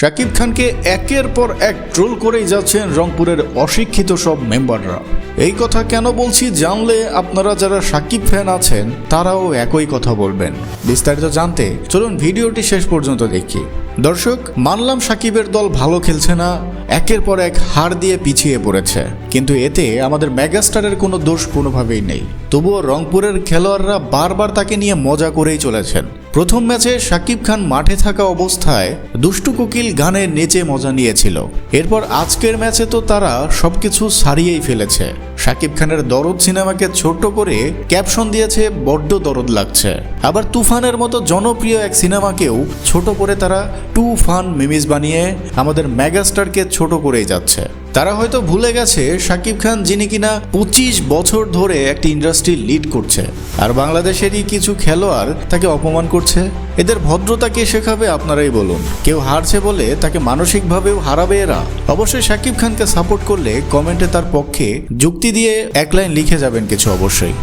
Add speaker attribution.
Speaker 1: শাকিব খানকে একের পর এক ট্রোল করেই যাচ্ছেন রংপুরের অশিক্ষিত সব মেম্বাররা। এই কথা কেন বলছি জানলে আপনারা যারা সাকিব ফ্যান আছেন, তারাও একই কথা বলবেন। বিস্তারিত জানতে চলুন ভিডিওটি শেষ পর্যন্ত দেখি। দর্শক, মানলাম সাকিবের দল ভালো খেলছে না, একের পর এক হার দিয়ে পিছিয়ে পড়েছে। কিন্তু এতে আমাদের মেগাস্টারের কোনো দোষ কোনোভাবেই নেই। তবুও রংপুরের খেলোয়াড়রা বারবার তাকে নিয়ে মজা করেই চলেছেন। প্রথম ম্যাচে শাকিব খান মাঠে থাকা অবস্থায় দুষ্টু কোকিল গানে নেচে মজা নিয়েছিল। এরপর আজকের ম্যাচে তো তারা সবকিছু সারিয়েই ফেলেছে। শাকিব খানের দরদ সিনেমাকে ছোট করে ক্যাপশন দিয়েছে, বড্ড দরদ লাগছে। আবার তুফানের মতো জনপ্রিয় এক সিনেমাকেও ছোট করে তারা টু ফান মিমিস বানিয়ে আমাদের মেগাস্টারকে ছোট করেই যাচ্ছে। তারা হয়তো ভুলে গেছে শাকিব খান, যিনি কিনা পঁচিশ বছর ধরে একটি ইন্ডাস্ট্রি লিড করছে। আর বাংলাদেশেরই কিছু খেলোয়াড় তাকে অপমান করছে। এদের ভদ্রতা কে শেখাবে আপনারাই বলুন। কেউ হারছে বলে তাকে মানসিকভাবেও হারাবে এরা। অবশ্যই শাকিব খানকে সাপোর্ট করলে কমেন্টে তার পক্ষে যুক্তি দিয়ে এক লাইন লিখে যাবেন কিছু অবশ্যই।